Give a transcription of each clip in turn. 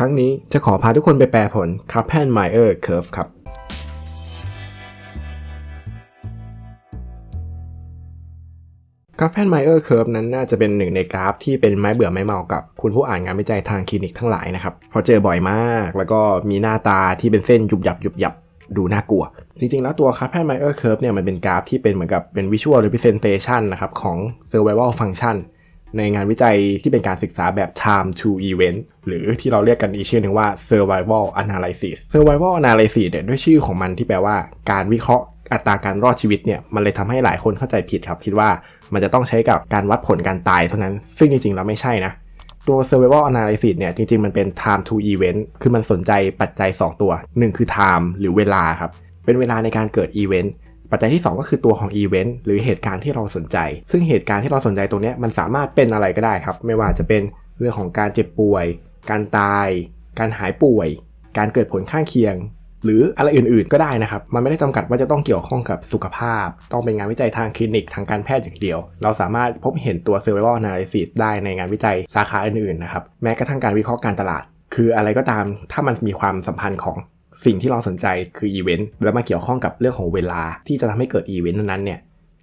ครั้งนี้จะขอพาทุกคนไปแปลผล c a p p e n m e y e r Curve ครับ c a p p e n m e y e r Curve นั้นน่าจะเป็นหนึ่งในกราฟที่เป็นไม้เบื่อไม้เมากับคุณผู้อ่านงานวิจัยทางคลินิกทั้งหลายนะครับเพราะเจอบ่อยมาก แล้วก็มีหน้าตาที่เป็นเส้นยุบยับยุบยับดูน่ากลัว จริงๆ แล้วตัว c a p p e n m e y e r Curve เนี่ยมันเป็นกราฟที่เป็นเหมือนกับเป็น Visual Representation นะครับของ Survival Function ในงานวิจัยที่เป็นการศึกษาแบบ time to event หรือที่เราเรียกกันอีกชื่อหนึ่งว่า survival analysis survival analysis เนี่ยด้วยชื่อของมันที่แปลว่าการวิเคราะห์อัตราการรอดชีวิตเนี่ยมันเลยทำให้หลายคนเข้าใจผิดครับ คิดว่ามันจะต้องใช้กับการวัดผลการตายเท่านั้น ซึ่งจริงๆแล้วไม่ใช่นะ ตัว survival analysis เนี่ยจริงๆ มันเป็น time to event คือมันสนใจปัจจัย 2 ตัว 1 คือ time หรือเวลาครับ เป็นเวลาในการเกิด event ปัจจัยที่ 2 ก็คือตัวของอีเวนต์หรือเหตุการณ์ที่เราสนใจ ซึ่งเหตุการณ์ที่เราสนใจตรงนี้มันสามารถเป็นอะไรก็ได้ครับ ไม่ว่าจะเป็นเรื่องของการเจ็บป่วย การตาย การหายป่วย การเกิดผลข้างเคียง หรืออะไรอื่นๆ ก็ได้นะครับ มันไม่ได้จำกัดว่าจะต้องเกี่ยวข้องกับสุขภาพ ต้องเป็นงานวิจัยทางคลินิกทางการแพทย์อย่างเดียว เราสามารถพบเห็นตัว survival analysis ได้ในงานวิจัยสาขาอื่นๆนะครับ แม้กระทั่งการวิเคราะห์การตลาด คืออะไรก็ตาม ถ้ามันมีความสัมพันธ์ของ สิ่งที่เราสนใจคืออีเวนต์แล้วมาเกี่ยวข้องกับเรื่องของเวลาที่จะทำให้เกิดอีเวนต์นั้นเนี่ย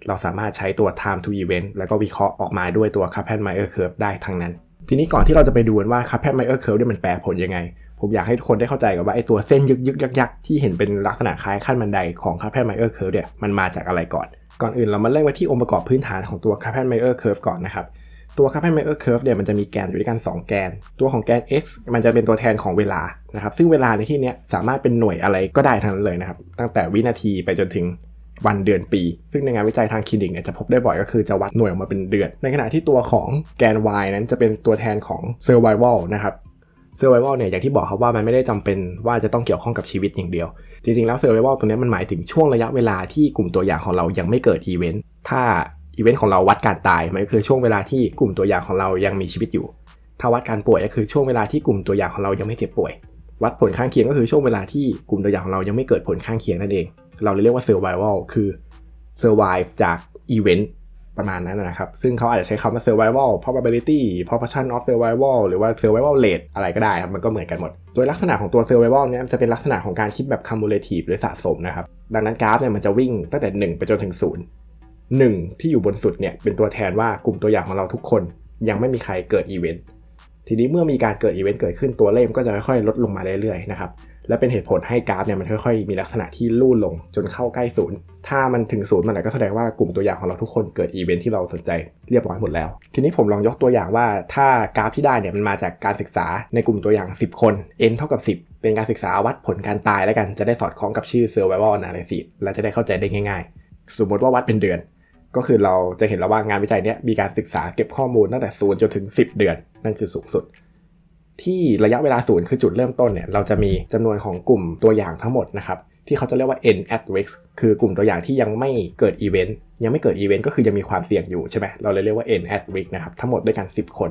เราสามารถใช้ตัว time to event แล้วก็วิเคราะห์ออกมาด้วยตัว c a p p e n m e y e r curve ได้ทั้งนั้น ทีนี้ก่อนที่เราจะไปดูว่า c a p p e n m e y e r curve เนี่ยมันแปลผลยังไง ผมอยากให้ทุกคนได้เข้าใจกับว่าไอ้ตัวเส้นยึกยึกยักยักที่เห็นเป็นลักษณะคล้ายขั้นบันไดของ c a p p e n m e y e r curve เนี่ยมันมาจากอะไรก่อน ก่อนอื่นเรามาเริ่มไว้ที่องค์ประกอบพื้นฐานของตัว c a p p e n m e y e r curve ก่อนนะครับตัว c a p p e n m e y e r curve เนี่ยมันจะมีแกนอยู่ด้วยกัน 2 แกน ตัวของแกน x มันจะเป็นตัวแทนของเวลา นะครับซึ่งเวลาในที่นี้สามารถเป็นหน่วยอะไรก็ได้ทั้งนั้นเลยนะครับ ตั้งแต่วินาทีไปจนถึงวันเดือนปี ซึ่งในงานวิจัยทางคลินิกเนี่ยจะพบได้บ่อยก็คือจะวัดหน่วยออกมาเป็นเดือน ในขณะที่ตัวของแกน y นั้นจะเป็นตัวแทนของ survival นะครับ survival เนี่ยอย่างที่บอกครับว่ามันไม่ได้จำเป็นว่าจะต้องเกี่ยวข้องกับชีวิตอย่างเดียว จริงๆแล้ว survival ตรงนี้มันหมายถึงช่วงระยะเวลาที่กลุ่มตัวอย่างของเรายังไม่เกิดอีเวนต์ถ้าอีเวนต์ของเราวัดการตายมันก็คือช่วงเวลาที่กลุ่มตัวอย่างของเรายังมีชีวิตอยู่ ถ้าวัดการป่วยก็คือช่วงเวลาที่กลุ่มตัวอย่างของเรายังไม่เจ็บป่วย วัดผลข้างเคียงก็คือช่วงเวลาที่กลุ่มตัวอย่างของเรายังไม่เกิดผลข้างเคียงนั่นเอง เราเลยเรียกว่า survival คือ survive จากอีเวนต์ประมาณนั้นนะครับ ซึ่งเขาอาจจะใช้คำว่า survival probability proportion of survival หรือว่า survival rate อะไรก็ได้ครับ มันก็เหมือนกันหมด โดยลักษณะของตัว survival เนี่ยจะเป็นลักษณะของการคิดแบบ cumulative หรือสะสมนะครับ ดังนั้นกราฟเนี่ยมันจะวิ่งตั้งแต่ 1 ไปจนถึง 0 1 ที่อยู่บนสุดเนี่ยเป็นตัวแทนว่ากลุ่มตัวอย่างของเราทุกคน ยังไม่มีใครเกิดอีเวนต์ ทีนี้เมื่อมีการเกิดอีเวนต์เกิดขึ้นตัวเลขก็จะค่อยๆลดลงมาเรื่อยๆนะครับและเป็นเหตุผลให้กราฟเนี่ยมันค่อยๆมีลักษณะที่ลู่ลงจนเข้าใกล้ศูนย์ ถ้ามันถึงศูนย์มันไหนก็แสดงว่ากลุ่มตัวอย่างของเราทุกคนเกิดอีเวนท์ที่เราสนใจเรียบร้อยหมดแล้ว ทีนี้ผมลองยกตัวอย่างว่าถ้ากราฟที่ได้เนี่ยมันมาจากการศึกษาในกลุ่มตัวอย่าง 10 คน n เท่ากับ 10 เป็นการศึกษาวัดผลการตายแล้วกันจะได้สอดคล้องกับชื่อ survival analysis และจะได้เข้าใจได้ง่าย ๆ สมมติว่าวัดเป็นเดือน ก็คือเราจะเห็นแล้วว่างานวิจัยเนี้ยมีการศึกษาเก็บข้อมูลตั้งแต่ศูนย์จนถึง 10 เดือน นั่นคือสูงสุด ที่ระยะเวลาศูนย์คือจุดเริ่มต้นเนี่ยเราจะมีจำนวนของกลุ่มตัวอย่างทั้งหมดนะครับที่เขาจะเรียกว่า n at risk คือกลุ่มตัวอย่างที่ยังไม่เกิดอีเวนต์ยังไม่เกิดอีเวนต์ก็คือยังมีความเสี่ยงอยู่ใช่ไหมเราเลยเรียกว่า n at risk นะครับทั้งหมดด้วยกัน 10 คน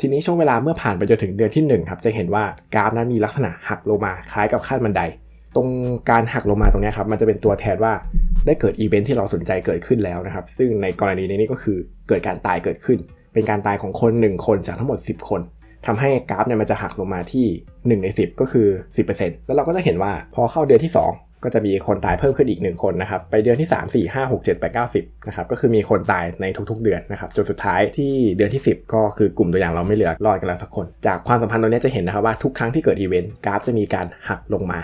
ทีนี้ช่วงเวลาเมื่อผ่านไปจนถึงเดือนที่1ครับจะเห็นว่ากราฟนั้นมีลักษณะหักลงมาคล้ายกับขั้นบันได ตรงการหักลงมาตรงนี้ครับมันจะเป็นตัวแทนว่าได้เกิดอีเวนต์ที่เราสนใจเกิดขึ้นแล้วนะครับ ซึ่งในกรณีนี้ก็คือเกิดการตายเกิดขึ้น เป็นการตายของคน 1 คนจากทั้งหมด 10 คนทำให้กราฟเนี่ยมันจะหักลงมาที่ 1 ใน 10 ก็คือ 10%แล้วเราก็จะเห็นว่าพอเข้าเดือนที่ 2 ก็จะมีคนตายเพิ่มขึ้นอีก 1 คนนะครับ ไปเดือนที่ 3 4 5 6 7 8 9 10นะครับก็คือมีคนตายในทุกๆเดือนนะครับจนสุดท้ายที่เดือนที่ 10 ก็คือกลุ่มตัวอย่างเราไม่เหลือรอดกันแล้วสักคน จากความสัมพันธ์ตรงนี้จะเห็นนะครับว่าทุกครั้งที่เกิดอีเวนต์กราฟจะมีการหักลงมา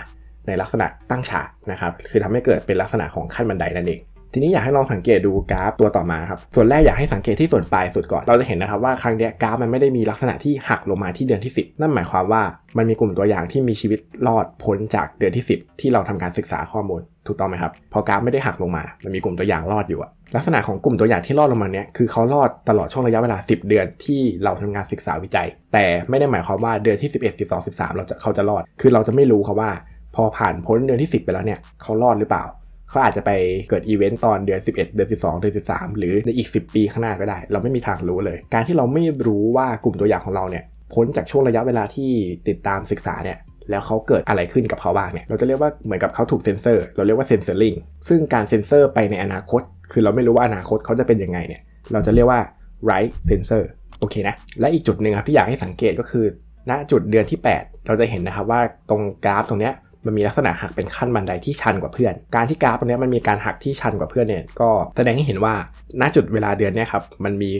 ในลักษณะตั้งฉากนะครับ คือทำให้เกิดเป็นลักษณะของขั้นบันไดนั่นเอง ทีนี้อยากให้ลองสังเกตดูกราฟตัวต่อมาครับ ส่วนแรกอยากให้สังเกตที่ส่วนปลายสุดก่อน เราจะเห็นนะครับว่าครั้งนี้กราฟมันไม่ได้มีลักษณะที่หักลงมาที่เดือนที่ 10 นั่นหมายความว่ามันมีกลุ่มตัวอย่างที่มีชีวิตรอดพ้นจากเดือนที่ 10 ที่เราทำการศึกษาข้อมูลถูกต้องไหมครับ พอกราฟไม่ได้หักลงมา มันมีกลุ่มตัวอย่างรอดอยู่อะลักษณะของกลุ่มตัวอย่างที่รอดลงมาเนี้ยคือเขารอดตลอดช่วงระยะเวลา 10 เดือนที่เราทำงานศึกษาวิจัย แต่ไม่ได้หมายความว่าเดือนที่ 11 12 13 เราจะเขาจะรอด คือเราจะไม่รู้ครับว่า พอผ่านพ้นเดือนที่ 10 ไปแล้วเนี่ยเขารอดหรือเปล่า เขาอาจจะไปเกิดอีเวนต์ตอนเดือน 11 เดือน 12 เดือน 13 หรือในอีก 10 ปีข้างหน้าก็ได้ เราไม่มีทางรู้เลย การที่เราไม่รู้ว่ากลุ่มตัวอย่างของเราเนี่ยพ้นจากช่วงระยะเวลาที่ติดตามศึกษาเนี่ยแล้วเขาเกิดอะไรขึ้นกับเขาบ้างเนี่ย เราจะเรียกว่าเหมือนกับเขาถูกเซ็นเซอร์ เราเรียกว่าเซนเซอร์ลิง ซึ่งการเซ็นเซอร์ไปในอนาคต คือเราไม่รู้ว่าอนาคตเขาจะเป็นยังไงเนี่ย เราจะเรียกว่า right sensor โอเคนะ และอีกจุดหนึ่งครับที่อยากให้สังเกตก็คือ ณ จุดเดือนที่ 8 เราจะเห็นนะครับว่าตรงกราฟตรงเนี้ย มันมีลักษณะหักเป็นขั้นบันไดที่ชันกว่าเพื่อน การที่กราฟตรงนี้มันมีการหักที่ชันกว่าเพื่อนเนี่ยก็แสดงให้เห็นว่าณจุดเวลาเดือนเนี้ยครับมันมี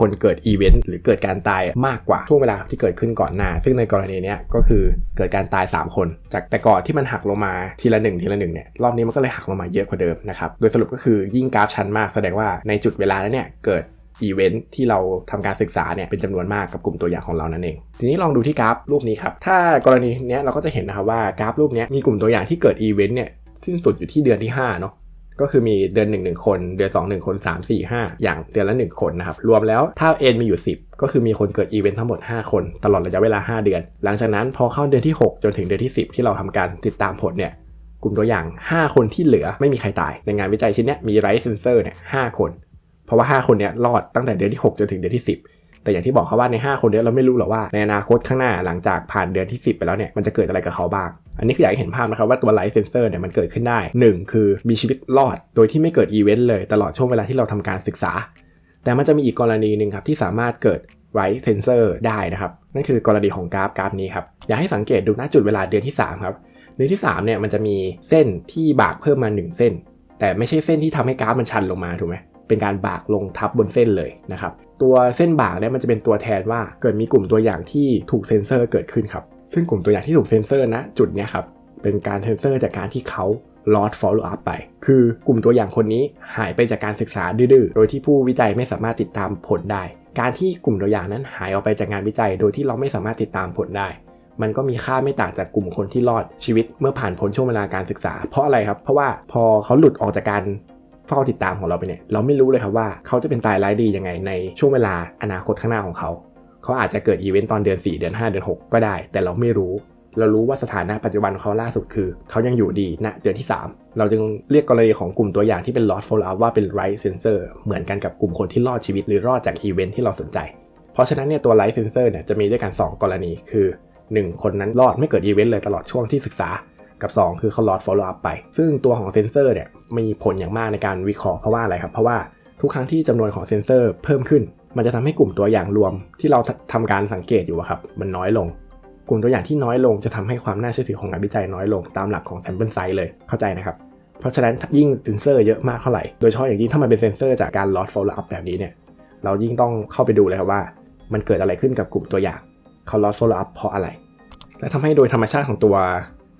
คนเกิดอีเวนต์หรือเกิดการตายมากกว่าช่วงเวลาที่เกิดขึ้นก่อนหน้า ซึ่งในกรณีนี้ก็คือเกิดการตาย 3 คน จากแต่ก่อนที่มันหักลงมาทีละหนึ่งทีละหนึ่งเนี่ยรอบนี้มันก็เลยหักลงมาเยอะกว่าเดิมนะครับ โดยสรุปก็คือยิ่งกราฟชันมากแสดงว่าในจุดเวลานั้นเนี่ยเกิด อีเวนท์ที่เราทำการศึกษาเนี่ยเป็นจำนวนมากกับกลุ่มตัวอย่างของเรานั่นเอง ทีนี้ลองดูที่กราฟรูปนี้ครับ ถ้ากรณีเนี้ยเราก็จะเห็นนะครับว่ากราฟรูปนี้มีกลุ่มตัวอย่างที่เกิดอีเวนท์เนี่ยสิ้นสุดอยู่ที่เดือนที่5เนาะก็คือมีเดือน1 1 คน เดือน2 1 คน 3 4 5 อย่างเดือนละ 1 คนนะครับ รวมแล้วถ้า n มีอยู่ 10 ก็คือมีคนเกิดอีเวนต์ทั้งหมด 5 คน ตลอดระยะเวลา 5 เดือน หลังจากนั้นพอเข้าเดือนที่ 6 จนถึงเดือนที่ 10 ที่เราทำการติดตามผลเนี่ยกลุ่มตัวอย่าง 5 คนที่เหลือไม่มีใครตาย ในงานวิจัยชิ้นนี้มีไรซ์เซนเซอร์เนี่ย5คน เพราะว่า 5 คนเนี้ยรอดตั้งแต่เดือนที่ 6 จนถึงเดือนที่ 10 แต่อย่างที่บอกเขาว่าใน 5 คนเนี้ยเราไม่รู้หรอกว่าในอนาคตข้างหน้าหลังจากผ่านเดือนที่ 10 ไปแล้วเนี่ยมันจะเกิดอะไรกับเขาบ้าง อันนี้คืออยากให้เห็นภาพนะครับว่าตัวไลท์เซนเซอร์เนี่ยมันเกิดขึ้นได้ 1 คือมีชีวิตรอดโดยที่ไม่เกิดอีเวนต์เลยตลอดช่วงเวลาที่เราทำการศึกษา แต่มันจะมีอีกกรณีหนึ่งครับที่สามารถเกิดไรท์เซนเซอร์ได้นะครับนั่นคือกรณีของกราฟกราฟนี้ครับอยากให้สังเกตดูณจุดเวลาเดือนที่ 3 ครับเดือนที่3เนี่ยมันจะมีเส้นที่บากเพิ่มมา 1 เส้น แต่ไม่ใช่เส้นที่ทำให้กราฟมันชันลงมาถูกไหม เป็นการบากลงทับบนเส้นเลยนะครับ ตัวเส้นบากเนี่ยมันจะเป็นตัวแทนว่าเกิดมีกลุ่มตัวอย่างที่ถูกเซ็นเซอร์เกิดขึ้นครับ ซึ่งกลุ่มตัวอย่างที่ถูกเซ็นเซอร์นะจุดเนี้ยครับเป็นการเซ็นเซอร์จากการที่เขา lost follow up ไป คือกลุ่มตัวอย่างคนนี้หายไปจากการศึกษาดื้อๆ โดยที่ผู้วิจัยไม่สามารถติดตามผลได้ การที่กลุ่มตัวอย่างนั้นหายออกไปจากงานวิจัย โดยที่เราไม่สามารถติดตามผลได้ มันก็มีค่าไม่ต่างจากกลุ่มคนที่รอดชีวิตเมื่อผ่านพ้นช่วงเวลาการศึกษา เพราะอะไรครับ เพราะว่าพอเขาหลุดออกจากการ เฝ้าติดตามของเราไปเนี่ยเราไม่รู้เลยครับว่าเขาจะเป็นตายร้ายดียังไงในช่วงเวลาอนาคตข้างหน้าของเขาเขาอาจจะเกิดอีเวนต์ตอนเดือน 4 เดือน 5 เดือน 6 ก็ได้ แต่เราไม่รู้ เรารู้ว่าสถานะปัจจุบันของเขาล่าสุดคือ เขายังอยู่ดีณเดือนที่ 3 เราจึงเรียกกรณีของกลุ่มตัวอย่างที่เป็น lost follow up ว่าเป็น right sensor เหมือนกันกับกลุ่มคนที่รอดชีวิตหรือรอดจากอีเวนต์ที่เราสนใจ เพราะฉะนั้นเนี่ยตัว right sensor เนี่ยจะมีด้วยกัน 2 กรณีคือ 1 คนนั้นรอดไม่เกิดอีเวนต์เลยตลอดช่วงที่ศึกษา กับ 2 คือเขา lost follow up ไป ซึ่งตัวของเซนเซอร์เนี่ยมีผลอย่างมากในการวิเคราะห์เพราะว่าอะไรครับ เพราะว่าทุกครั้งที่จำนวนของเซนเซอร์เพิ่มขึ้น มันจะทำให้กลุ่มตัวอย่างรวมที่เราทำการสังเกตอยู่ครับมันน้อยลง กลุ่มตัวอย่างที่น้อยลงจะทำให้ความน่าเชื่อถือของงานวิจัยน้อยลงตามหลักของ sample size เลยเข้าใจนะครับเพราะฉะนั้นยิ่งเซนเซอร์เยอะมากเท่าไหร่ โดยเฉพาะอย่างยิ่งถ้ามันเป็นเซนเซอร์จากการ lost follow up แบบนี้เนี่ย เรายิ่งต้องเข้าไปดูเลยครับว่า มันเกิดอะไรขึ้นกับกลุ่มตัวอย่างเขา lost follow up เพราะอะไร และทำให้โดยธรรมชาติของตัว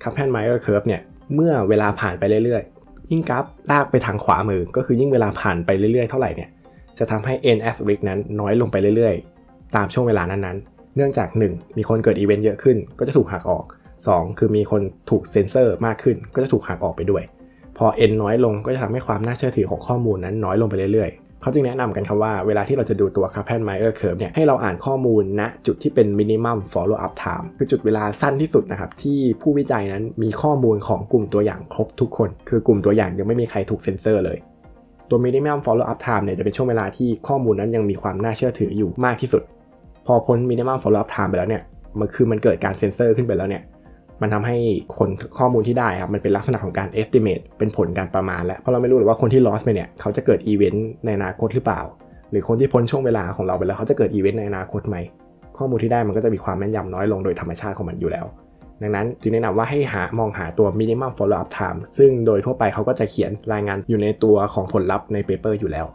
c a p แ a n m e y e r curve เนี่ยเมื่อเวลาผ่านไปเรื่อยๆ ยิ่งกราฟลากไปทางขวามือ ก็คือยิ่งเวลาผ่านไปเรื่อยๆ เท่าไหร่เนี่ยจะทำให้ n a s t e r i s นั้นน้อยลงไปเรื่อยๆ ตามช่วงเวลานั้นๆ เนื่องจาก 1 มีคนเกิดอีเวนต์เยอะขึ้น ก็จะถูกหักออก 2 คือมีคนถูกเซ็นเซอร์มากขึ้น ก็จะถูกหักออกไปด้วย พอ n น้อยลงก็จะทำให้ความน่าเชื่อถือของข้อมูลนั้นน้อยลงไปเรื่อยๆ เขาจึงแนะนำกันครับว่าเวลาที่เราจะดูตัว c a p แ a n m e y e r curve เนี่ยให้เราอ่านข้อมูลณจุดที่เป็น minimum follow up time คือจุดเวลาสั้นที่สุดนะครับ ที่ผู้วิจัยนั้นมีข้อมูลของกลุ่มตัวอย่างครบทุกคน คือกลุ่มตัวอย่างยังไม่มีใครถูกเซ็นเซอร์เลย ตัว minimum follow up time เนี่ยจะเป็นช่วงเวลาที่ข้อมูลนั้นยังมีความน่าเชื่อถืออยู่มากที่สุด พอพ้น minimum follow up time ไปแล้วเนี่ยมันคือมันเกิดการเซ็นเซอร์ขึ้นไปแล้วเนี่ย มันทำให้คนข้อมูลที่ได้ครับมันเป็นลักษณะของการ estimate เป็นผลการประมาณแล้วเพราะเราไม่รู้หรอกว่าคนที่ lost ไปเนี่ยเขาจะเกิดอีเวนต์ในอนาคตหรือเปล่า หรือคนที่พ้นช่วงเวลาของเราไปแล้วเขาจะเกิดอีเวนต์ในอนาคตไหมข้อมูลที่ได้มันก็จะมีความแม่นยำน้อยลงโดยธรรมชาติของมันอยู่แล้ว ดังนั้นจึงแนะนำว่าให้หามองหาตัว minimum follow up time ซึ่งโดยทั่วไปเขาก็จะเขียนรายงานอยู่ในตัวของผลลัพธ์ในเปเปอร์อยู่แล้ว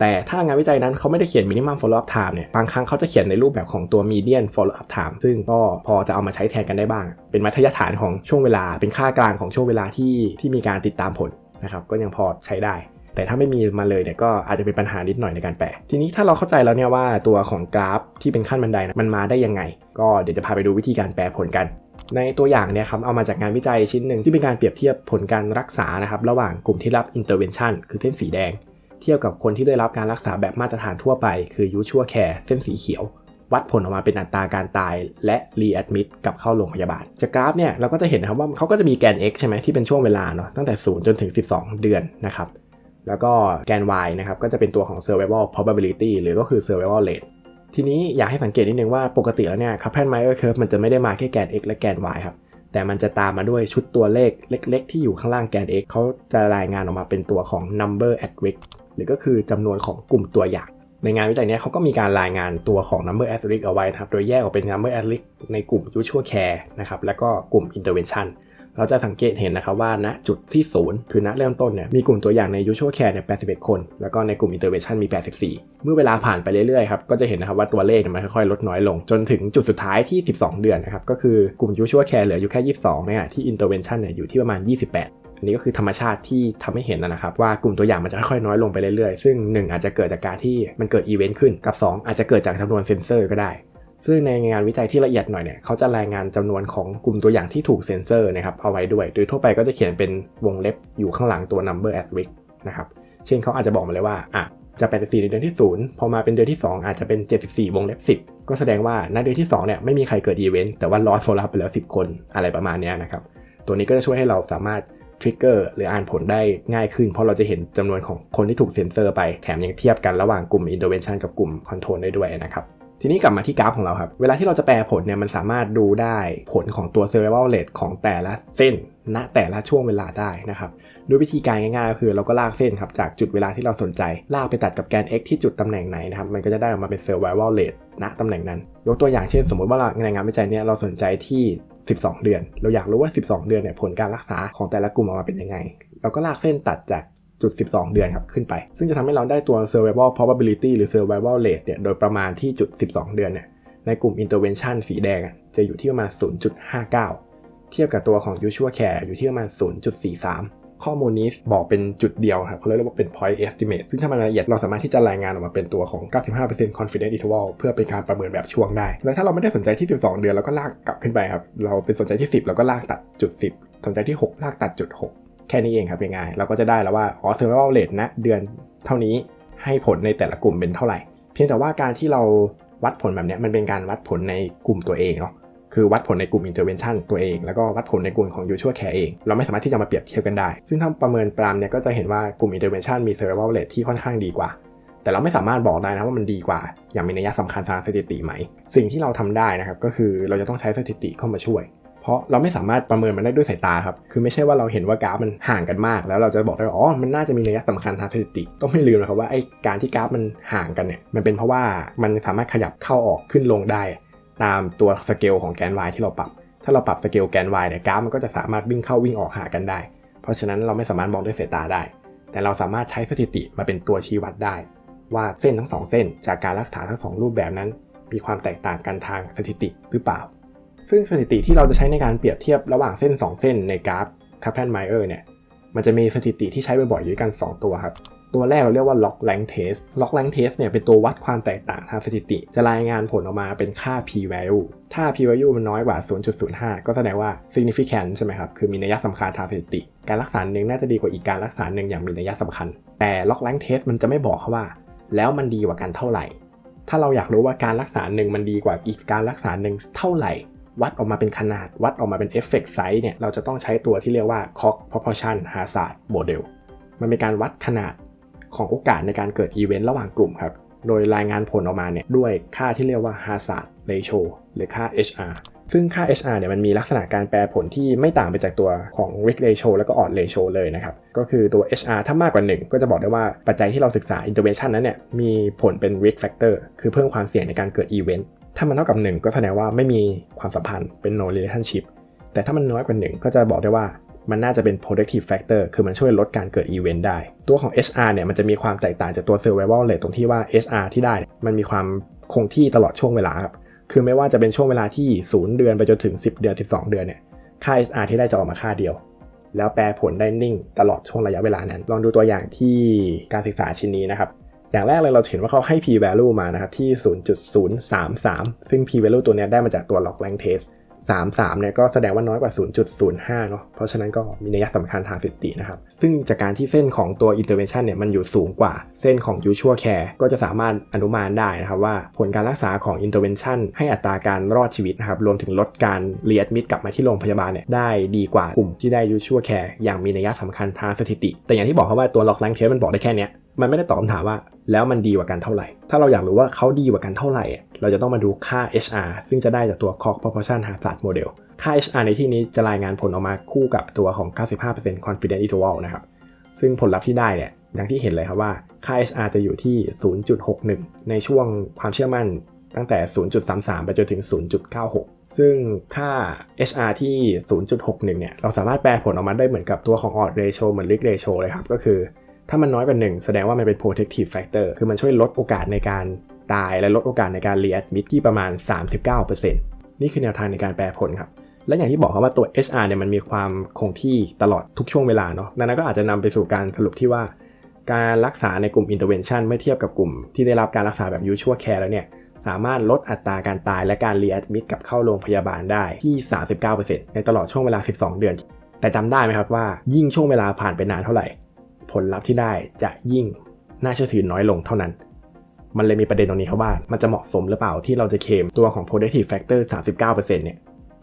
แต่ถ้างานวิจัยนั้นเขาไม่ได้เขียน minimum follow up time เนี่ยบางครั้งเขาจะเขียนในรูปแบบของตัว median follow up time ซึ่งก็พอจะเอามาใช้แทนกันได้บ้าง เป็นมัธยฐานของช่วงเวลา เป็นค่ากลางของช่วงเวลาที่ที่มีการติดตามผลนะครับก็ยังพอใช้ได้ แต่ถ้าไม่มีมาเลยเนี่ยก็อาจจะเป็นปัญหานิดหน่อยในการแปลทีนี้ถ้าเราเข้าใจแล้วเนี่ยว่าตัวของกราฟที่เป็นขั้นบันไดนะมันมาได้ยังไง ก็เดี๋ยวจะพาไปดูวิธีการแปลผลกันในตัวอย่างเนี่ยครับเอามาจากงานวิจัยชิ้นหนึ่งที่เป็นการเปรียบเทียบผลการรักษานะครับระหว่างกลุ่มที่รับ intervention คือเส้นสีแดง เทียบกับคนที่ได้รับการรักษาแบบมาตรฐานทั่วไป คือ usual care เส้นสีเขียว วัดผลออกมาเป็นอัตราการตาย และ readmit กับเข้าโรงพยาบาล จากกราฟเนี่ยเราก็จะเห็นนะครับว่าเขาก็จะมีแกน x ใช่ไหมที่เป็นช่วงเวลาเนาะตั้งแต่ 0 จนถึง 12 เดือนนะครับแล้วก็แกน y นะครับก็จะเป็นตัวของ survival probability หรือก็คือ survival rate ทีนี้อยากให้สังเกตนิดนึงว่าปกติแล้วเนี่ย Kaplan-Meier curve มันจะไม่ได้มาแค่แกน x และแกน y ครับแต่มันจะตามมาด้วยชุดตัวเลขเล็ก ๆ ที่อยู่ข้างล่างแกน x เขาจะรายงานออกมาเป็นตัวของ number at risk หรือก็คือจำนวนของกลุ่มตัวอย่าง ในงานวิจัยนี้เขาก็มีการรายงานตัวของ number a s t e r i s เอาไว้นะครับ โดยแยกออกเป็น number a s t e r i s ในกลุ่ม usual care นะครับ แล้วก็กลุ่ม intervention เราจะสังเกตเห็นนะครับว่าณจุดที่ศูนย์คือณเริ่มต้นเนี่ยมีกลุ่มตัวอย่างใน usual care เนี่ย81 คน แล้วก็ในกลุ่ม intervention มี 84 เมื่อเวลาผ่านไปเรื่อยๆครับก็จะเห็นนะครับว่าตัวเลขมันค่อยๆลดน้อยลง จนถึงจุดสุดท้ายที่ 12 เดือนนะครับก็คือกลุ่ม usual care เหลืออยู่แค่ 22นะฮะที่ intervention เนี่ยอยู่ที่ประมาณ 28 อันนี้ก็คือธรรมชาติที่ทำให้เห็นนะครับว่ากลุ่มตัวอย่างมันจะค่อยๆน้อยลงไปเรื่อยๆ ซึ่ง 1 อาจจะเกิดจากการที่มันเกิดอีเวนต์ขึ้นกับ 2 อาจจะเกิดจากจำนวนเซนเซอร์ก็ได้ ซึ่งในงานวิจัยที่ละเอียดหน่อยเนี่ยเขาจะรายงานจำนวนของกลุ่มตัวอย่างที่ถูกเซ็นเซอร์นะครับเอาไว้ด้วย โดยทั่วไปก็จะเขียนเป็นวงเล็บอยู่ข้างหลังตัว number at risk นะครับเช่นเขาอาจจะบอกมาเลยว่าอะจะ84ในเดือนที่ 0 พอมาเป็นเดือนที่ 2 อาจจะเป็น 74 วงเล็บ 10 ก็แสดงว่าในเดือนที่2เนี่ยไม่มีใครเกิดอีเวนต์แต่ว่าลอสโซลับไปแล้ว 10 คนอะไรประมาณนี้นะครับตัวนี้ก็จะช่วยให้เราสามารถ ทริกเกอร์หรืออ่านผลได้ง่ายขึ้น เพราะเราจะเห็นจำนวนของคนที่ถูกเซ็นเซอร์ไปแถมยังเทียบกันระหว่างกลุ่ม intervention กับกลุ่ม control ได้ด้วยนะครับทีนี้กลับมาที่กราฟของเราครับ เวลาที่เราจะแปลผลเนี่ยมันสามารถดูได้ผลของตัว survival rate ของแต่ละเส้นณแต่ละช่วงเวลาได้นะครับด้วยวิธีการง่ายๆก็คือเราก็ลากเส้นครับจากจุดเวลาที่เราสนใจ ลากไปตัดกับแกน x ที่จุดตำแหน่งไหนนะครับมันก็จะได้ออกมาเป็น survival rate ณตำแหน่งนั้น ยกตัวอย่างเช่น สมมติว่าในงานวิจัยเนี้ยเราสนใจที่ 12 เดือน เราอยากรู้ว่า 12 เดือนเนี่ยผลการรักษาของแต่ละกลุ่มออกมาเป็นยังไง เราก็ลากเส้นตัดจากจุด 12 เดือนครับขึ้นไป ซึ่งจะทำให้เราได้ตัว survival probability หรือ survival rate เนี่ยโดยประมาณที่จุด 12 เดือนเนี่ยในกลุ่ม intervention สีแดงจะอยู่ที่ประมาณ 0.59 เทียบกับตัวของ usual care อยู่ที่ประมาณ 0.43 ข้อมูลนี้บอกเป็นจุดเดียวครับเขาเรียกว่าเป็น point estimate ซึ่งถ้ามันละเอียดเราสามารถที่จะรายงานออกมาเป็นตัวของ 95% confidence interval เพื่อเป็นการประเมินแบบช่วงได้ แล้วถ้าเราไม่ได้สนใจที่ 12 เดือนเราก็ลากกลับขึ้นไปครับเราเป็นสนใจที่ 10 เราก็ลากตัดจุด 10 สนใจที่ 6 ลากตัดจุด 6 แค่นี้เองครับง่ายๆเราก็จะได้แล้วว่าอ๋อ survival rate นะเดือนเท่านี้ให้ผลในแต่ละกลุ่มเป็นเท่าไหร่ เพียงแต่ว่าการที่เราวัดผลแบบนี้มันเป็นการวัดผลในกลุ่มตัวเองเนาะ คือวัดผลในกลุ่ม intervention ตัวเอง แล้วก็วัดผลในกลุ่มของ usual care เอง เราไม่สามารถที่จะมาเปรียบเทียบกันได้ ซึ่งถ้าประเมินตามเนี่ยก็จะเห็นว่ากลุ่ม intervention มี survival rate ที่ค่อนข้างดีกว่า แต่เราไม่สามารถบอกได้นะว่ามันดีกว่า อย่างมีนัยสำคัญทางสถิติไหม สิ่งที่เราทำได้นะครับก็คือเราจะต้องใช้สถิติเข้ามาช่วย เพราะเราไม่สามารถประเมินมันได้ด้วยสายตาครับ คือไม่ใช่ว่าเราเห็นว่ากราฟมันห่างกันมาก แล้วเราจะบอกได้ว่าอ๋อ มันน่าจะมีนัยสำคัญทางสถิติ ต้องไม่ลืมนะครับว่าไอ้การที่กราฟมันห่างกันเนี่ย มันเป็นเพราะว่ามันสามารถขยับเข้าออกขึ้นลงได้ ตามตัวสเกลของแกน y ที่เราปรับ ถ้าเราปรับสเกลแกน y เนี่ยกราฟมันก็จะสามารถวิ่งเข้าวิ่งออกหากันได้ เพราะฉะนั้นเราไม่สามารถมองด้วยสายตาได้ แต่เราสามารถใช้สถิติมาเป็นตัวชี้วัดได้ ว่าเส้นทั้งสองเส้น จากการรักษาทั้งสองรูปแบบนั้น มีความแตกต่างกันทางสถิติหรือเปล่า ซึ่งสถิติที่เราจะใช้ในการเปรียบเทียบระหว่างเส้น 2 เส้นในกราฟคาร์แพนไมเออร์เนี่ยมันจะมีสถิติที่ใช้บ่อยๆอยู่ด้วยกัน 2 ตัวครับ ตัวแรกเราเรียกว่า log rank test log rank test เนี่ยเป็นตัววัดความแตกต่างทางสถิติ จะรายงานผลออกมาเป็นค่า p value ถ้า p value มันน้อยกว่า 0.05 ก็แสดงว่า significant ใช่ไหมครับ คือมีนัยสำคัญทางสถิติ การรักษาหนึ่งน่าจะดีกว่าอีกการรักษาหนึ่งอย่างมีนัยสำคัญ แต่ log rank test มันจะไม่บอกว่า แล้วมันดีกว่ากันเท่าไหร่ ถ้าเราอยากรู้ว่าการรักษาหนึ่งมันดีกว่าอีกการรักษาหนึ่งเท่าไหร่วัดออกมาเป็นขนาดวัดออกมาเป็น effect size เนี่ยเราจะต้องใช้ตัวที่เรียกว่า Cox proportion hazard model มันเป็นการวัดขนาด ของโอกาสในการเกิดอีเวนต์ระหว่างกลุ่มครับ โดยรายงานผลออกมาเนี่ยด้วยค่าที่เรียกว่า hazard ratio หรือค่า HR ซึ่งค่า HR เนี่ยมันมีลักษณะการแปลผลที่ไม่ต่างไปจากตัวของ risk ratio แล้วก็ odd ratio เลยนะครับ ก็คือตัว HR ถ้ามากกว่า 1 ก็จะบอกได้ว่าปัจจัยที่เราศึกษา intervention นั้นเนี่ยมีผลเป็น risk factor คือเพิ่มความเสี่ยงในการเกิดอีเวนต์ถ้ามันเท่ากับ 1 ก็แสดงว่าไม่มีความสัมพันธ์เป็น no relationship แต่ถ้ามันน้อยกว่า 1 ก็จะบอกได้ว่า มันน่าจะเป็น productive factor คือมันช่วยลดการเกิดอีเวนต์ได้ ตัวของ HR เนี่ยมันจะมีความแตกต่างจากตัว survival rate ตรงที่ว่า HR ที่ได้มันมีความคงที่ตลอดช่วงเวลาครับ คือไม่ว่าจะเป็นช่วงเวลาที่ 0 เดือนไปจนถึง 10 เดือน 12 เดือนเนี่ย ค่า HR ที่ได้จะออกมาค่าเดียว แล้วแปลผลได้นิ่งตลอดช่วงระยะเวลานั้น ลองดูตัวอย่างที่การศึกษาชิ้นนี้นะครับ อย่างแรกเลยเราเห็นว่าเขาให้ p value มานะครับที่ 0.033 ซึ่ง p value ตัวนี้ได้มาจากตัว log rank test 33เนี่ยก็แสดงว่าน้อยกว่า 0.05เนาะเพราะฉะนั้นก็มีนัยสำคัญทางสถิตินะครับ ซึ่งจากการที่เส้นของตัว intervention เนี่ยมันอยู่สูงกว่าเส้นของ usual care ก็จะสามารถอนุมานได้นะครับว่าผลการรักษาของ intervention ให้อัตราการรอดชีวิตนะครับรวมถึงลดการเรียดมิดกลับมาที่โรงพยาบาลเนี่ยได้ดีกว่ากลุ่มที่ได้ usual care อย่างมีนัยสำคัญทางสถิติ แต่อย่างที่บอกเขาว่าตัว log rank test มันบอกได้แค่เนี้ย มันไม่ได้ตอบคำถามว่า แล้วมันดีกว่ากันเท่าไหร่ ถ้าเราอยากรู้ว่าเขาดีกว่ากันเท่าไหร่ เราจะต้องมาดูค่า HR ซึ่งจะได้จากตัว Cox proportion hazard model ค่า HR ในที่นี้จะรายงานผลออกมาคู่กับตัวของ 95% confidence interval นะครับ ซึ่งผลลัพธ์ที่ได้เนี่ยอย่างที่เห็นเลยครับว่าค่า HR จะอยู่ที่ 0.61 ในช่วงความเชื่อมั่นตั้งแต่ 0.33 ไปจนถึง 0.96 ซึ่งค่า HR ที่ 0.61 เนี่ย เราสามารถแปลผลออกมาได้เหมือนกับตัวของ odds ratio เหมือน risk ratio เลยครับ ก็คือ ถ้ามันน้อยกว่า1แสดงว่ามันเป็น protective factor คือมันช่วยลดโอกาสในการตายและลดโอกาสในการ readmit ที่ประมาณ 39%นี่คือแนวทางในการแปลผลครับ และอย่างที่บอกครับว่าตัว HR เนี่ยมันมีความคงที่ตลอดทุกช่วงเวลาเนาะดังนั้นก็อาจจะนำไปสู่การสรุปที่ว่า การรักษาในกลุ่ม intervention เมื่อเทียบกับกลุ่ม ที่ได้รับการรักษาแบบ usual care แล้วเนี่ยสามารถลดอัตราการตายและการรีแอดมิดกับเข้าโรงพยาบาลได้ที่ 39%ในตลอดช่วงเวลา 12 เดือน แต่จำได้ไหมครับว่ายิ่งช่วงเวลาผ่านไปนานเท่าไหร่ ผลลัพธ์ที่ได้จะยิ่งน่าเชื่อถือน้อยลงเท่านั้น มันเลยมีประเด็นตรงนี้ครับว่ามันจะเหมาะสมหรือเปล่าที่เราจะเคมตัวของ productive factor 39%เนี่ย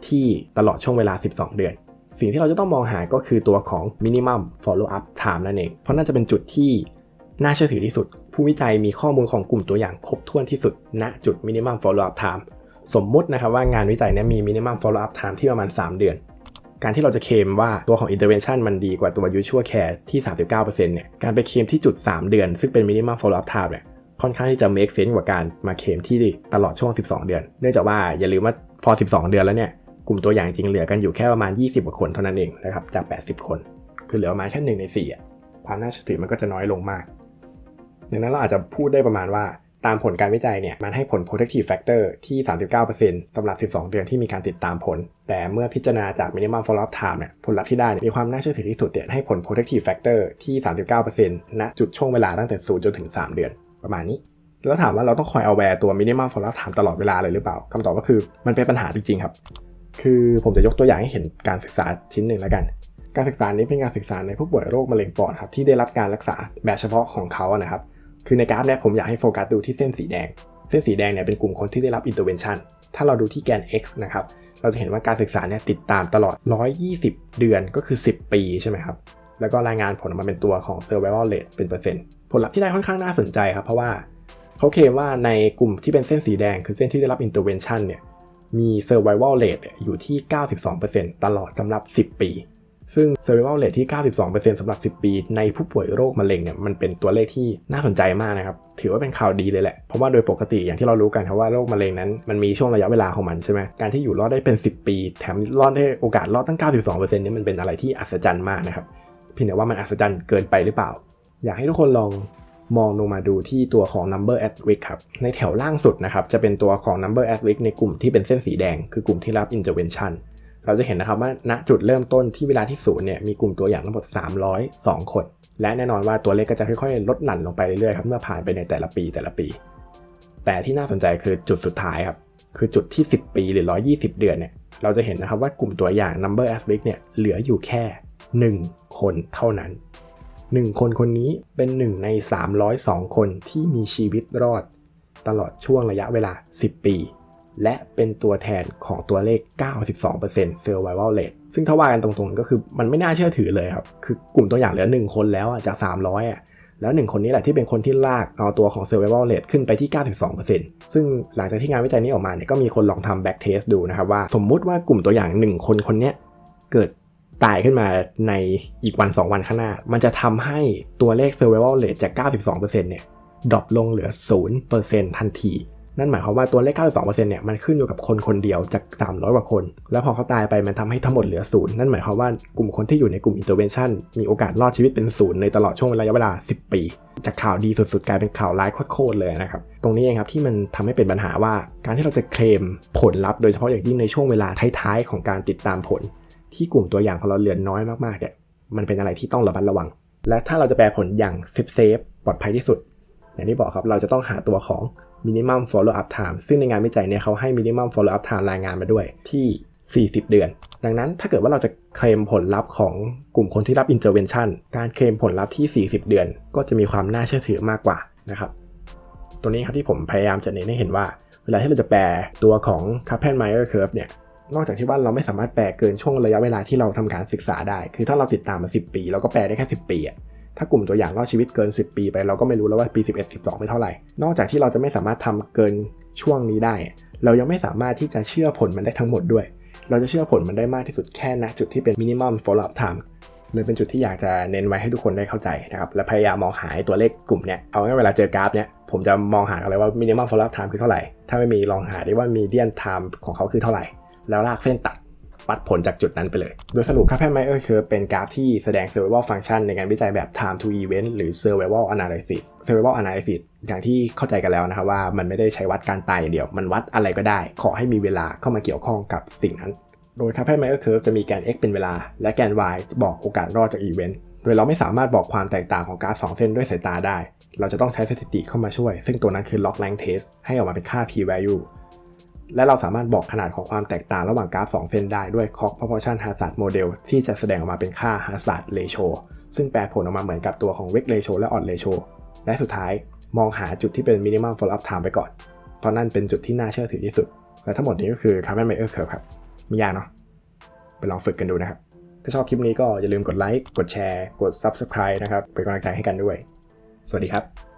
ที่ตลอดช่วงเวลา 12 เดือน สิ่งที่เราจะต้องมองหาก็คือตัวของ minimum follow up time นั่นเอง เพราะน่าจะเป็นจุดที่น่าเชื่อถือที่สุด ผู้วิจัยมีข้อมูลของกลุ่มตัวอย่างครบถ้วนที่สุด ณ จุด minimum follow up time สมมุตินะครับว่างานวิจัยนี้มี minimum follow up time ที่ประมาณ 3 เดือน การที่เราจะเคมว่าตัวของ intervention มันดีกว่าตัว usual care ที่ 39%เนี่ยการไปเคมที่จุด 3 เดือน ซึ่งเป็น minimum follow up time เนี่ยค่อนข้างที่จะ make sense กว่าการมาเคมที่ตลอดช่วง 12 เดือน เนื่องจากว่าอย่าลืมว่าพอ 12 เดือนแล้วเนี่ยกลุ่มตัวอย่างจริงเหลือกันอยู่แค่ประมาณ 20 กว่าคนเท่านั้นเองนะครับจาก 80 คน คือเหลือประมาณแค่หนึ่งใน4อะความน่าเชื่อถือมันก็จะน้อยลงมาก ดังนั้นเราอาจจะพูดได้ประมาณว่า ตามผลการวิจัยเนี่ยมันให้ผล protective factor ที่ 39%สำหรับ 12 เดือนที่มีการติดตามผล แต่เมื่อพิจารณาจาก minimum follow up time เนี่ยผลลัพธ์ที่ได้มีความน่าเชื่อถือที่สุดเนี่ยให้ผล protective factor ที่ 39%ณจุดช่วงเวลาตั้งแต่ 0 จนถึง 3 เดือน ประมาณนี้ แล้วถามว่าเราต้องคอยเอาแวร์ตัว minimum follow up time ตลอดเวลาเลยหรือเปล่าคำตอบก็คือมันเป็นปัญหาจริงๆครับคือผมจะยกตัวอย่างให้เห็นการศึกษาชิ้นหนึ่งแล้วกัน การศึกษานี้เป็นการศึกษาในผู้ป่วยโรคมะเร็งปอดครับที่ได้รับการรักษาแบบเฉพาะของเขานะครับ คือในกราฟเนี่ยผมอยากให้โฟกัสดูที่เส้นสีแดง เส้นสีแดงเนี่ยเป็นกลุ่มคนที่ได้รับ intervention ถ้าเราดูที่แกน x นะครับ เราจะเห็นว่าการศึกษาเนี่ยติดตามตลอด 120 เดือนก็คือ 10 ปีใช่ไหมครับ แล้วก็รายงานผลออกมาเป็นตัวของ survival rate เป็นเปอร์เซ็นต์ ผลลัพธ์ที่ได้ค่อนข้างน่าสนใจครับ เพราะว่าเขาเคลมว่าในกลุ่มที่เป็นเส้นสีแดง คือเส้นที่ได้รับ intervention เนี่ย มี survival rate อยู่ที่ 92%ตลอดสำหรับ 10 ปี ซึ่ง survival rate ที่ 92%สำหรับ 10 ปี ในผู้ป่วยโรคมะเร็งเนี่ยมันเป็นตัวเลขที่น่าสนใจมากนะครับ ถือว่าเป็นข่าวดีเลยแหละ เพราะว่าโดยปกติอย่างที่เรารู้กันครับว่าโรคมะเร็งนั้นมันมีช่วงระยะเวลาของมันใช่ไหมการที่อยู่รอดได้เป็น 10 ปี แถมรอดได้โอกาสรอดตั้ง 92%นี่มันเป็นอะไรที่อัศจรรย์มากนะครับเพียงแต่ว่ามันอัศจรรย์เกินไปหรือเปล่า อยากให้ทุกคนลองมองลงมาดูที่ตัวของ number at risk ครับ ในแถวล่างสุดนะครับ จะเป็นตัวของ number at risk ในกลุ่มที่เป็นเส้นสีแดง คือกลุ่มที่รับ intervention เราจะเห็นนะครับว่าณจุดเริ่มต้นที่เวลาที่ศูนย์เนี่ยมีกลุ่มตัวอย่างทั้งหมด 302 คน และแน่นอนว่าตัวเลขก็จะค่อยๆ ลดหลั่นลงไปเรื่อยๆครับเมื่อผ่านไปในแต่ละปีแต่ละปี แต่ที่น่าสนใจคือจุดสุดท้ายครับคือจุดที่ 10 ปีหรือ 120 เดือนเนี่ยเราจะเห็นนะครับว่ากลุ่มตัวอย่าง number at risk เนี่ยเหลืออยู่แค่ 1 คนเท่านั้น 1 คนคนนี้เป็น 1 ใน 302 คนที่มีชีวิตรอด ตลอดช่วงระยะเวลา 10 ปี และเป็นตัวแทนของตัวเลข 92% survival rate ซึ่งถ้าว่ากันตรงๆ ก็คือมันไม่น่าเชื่อถือเลยครับ คือกลุ่มตัวอย่างเหลือ 1 คนแล้วจาก 300อะแล้ว 1 คนนี้แหละที่เป็นคนที่ลากเอาตัวของ survival rate ขึ้นไปที่ 92%ซึ่งหลังจากที่งานวิจัยนี้ออกมาเนี่ยก็มีคนลองทำ back test ดูนะครับว่าสมมุติว่ากลุ่มตัวอย่าง 1 คนคนนี้เกิดตายขึ้นมาในอีกวัน 2 วันข้างหน้า มันจะทำให้ตัวเลข survival rate จาก 92%เนี่ยดรอปลงเหลือ 0%ทันที นั่นหมายความว่าตัวเลข 92%เนี่ยมันขึ้นอยู่กับคนคนเดียวจาก 300 กว่าคน แล้วพอเขาตายไปมันทำให้ทั้งหมดเหลือศูนย์นั่นหมายความว่ากลุ่มคนที่อยู่ในกลุ่ม intervention มีโอกาสรอดชีวิตเป็นศูนย์ในตลอดช่วงระยะเวลา 10 ปี จากข่าวดีสุดๆ กลายเป็นข่าวร้ายโคตรเลยนะครับ ตรงนี้เองครับที่มันทำให้เป็นปัญหาว่าการที่เราจะเคลมผลลัพธ์โดยเฉพาะอย่างยิ่งในช่วงเวลาท้ายๆของการติดตามผล ที่กลุ่มตัวอย่างของเราเหลือน้อยมากๆเนี่ยมันเป็นอะไรที่ต้องระมัดระวัง และถ้าเราจะแปลผลอย่างเซฟเซฟปลอดภัยที่สุด อย่างที่บอกครับเราจะต้องหาตัวของ minimum follow up time ซึ่งในงานวิจัยเนี่ยเขาให้ minimum follow up time รายงานมาด้วยที่ 40 เดือน ดังนั้นถ้าเกิดว่าเราจะเคลมผลลัพธ์ของกลุ่มคนที่รับ intervention การเคลมผลลัพธ์ที่ 40 เดือน ก็จะมีความน่าเชื่อถือมากกว่านะครับตัวนี้ครับที่ผมพยายามจะเน้นให้เห็นว่า เวลาที่เราจะแปลตัวของ Kaplan-Meier curve เนี่ยนอกจากที่ว่าเราไม่สามารถแปลเกินช่วงระยะเวลาที่เราทำการศึกษาได้ คือถ้าเราติดตามมา 10 ปี เราก็แปลได้แค่ 10 ปีอะ ถ้ากลุ่มตัวอย่างรอดชีวิตเกิน 10 ปีไปเราก็ไม่รู้แล้วว่าปี 11 12 ไม่เท่าไหร่ นอกจากที่เราจะไม่สามารถทำเกินช่วงนี้ได้ เรายังไม่สามารถที่จะเชื่อผลมันได้ทั้งหมดด้วย เราจะเชื่อผลมันได้มากที่สุดแค่ณจุดที่เป็น minimum follow up time เลยเป็นจุดที่อยากจะเน้นไว้ให้ทุกคนได้เข้าใจนะครับและพยายามมองหาตัวเลขกลุ่มเนี้ยเอาง่ายเวลาเจอกราฟเนี้ยผมจะมองหากันเลยว่า minimum follow up time คือเท่าไหร่ถ้าไม่มีลองหาได้ว่า median time ของเขาคือเท่าไหร่ แล้วลากเส้นตัด วัดผลจากจุดนั้นไปเลย โดยสรุป Carpet Meyer Curve เป็นกราฟที่แสดง survival function ในการวิจัยแบบ time to event หรือ survival analysis survival analysis อย่างที่เข้าใจกันแล้วนะครับว่ามันไม่ได้ใช้วัดการตายอย่างเดียว มันวัดอะไรก็ได้ ขอให้มีเวลาเข้ามาเกี่ยวข้องกับสิ่งนั้น โดย Carpet Meyer Curve จะมีแกน x เป็นเวลา และแกน y บอกโอกาสรอดจากอีเวนต์โดยเราไม่สามารถบอกความแตกต่างของกราฟ2เส้นด้วยสายตาได้ เราจะต้องใช้สถิติเข้ามาช่วย ซึ่งตัวนั้นคือ log rank test ให้ออกมาเป็นค่า p value และเราสามารถบอกขนาดของความแตกต่างระหว่างกราฟ 2 เส้นได้ด้วย Cox proportion hazard model ที่จะแสดงออกมาเป็นค่า hazard ratio ซึ่งแปลผลออกมาเหมือนกับตัวของ Risk ratio และ odd ratio และสุดท้ายมองหาจุดที่เป็น minimum follow up time ไปก่อน เพราะนั่นเป็นจุดที่น่าเชื่อถือที่สุด และทั้งหมดนี้ก็คือ Carpet Meyer Curve ครับไม่ยากเนาะไปลองฝึกกันดูนะครับ ถ้าชอบคลิปนี้ก็อย่าลืมกดไลค์กดแชร์ กด Subscribe นะครับเป็นกำลังใจให้กันด้วย สวัสดีครับ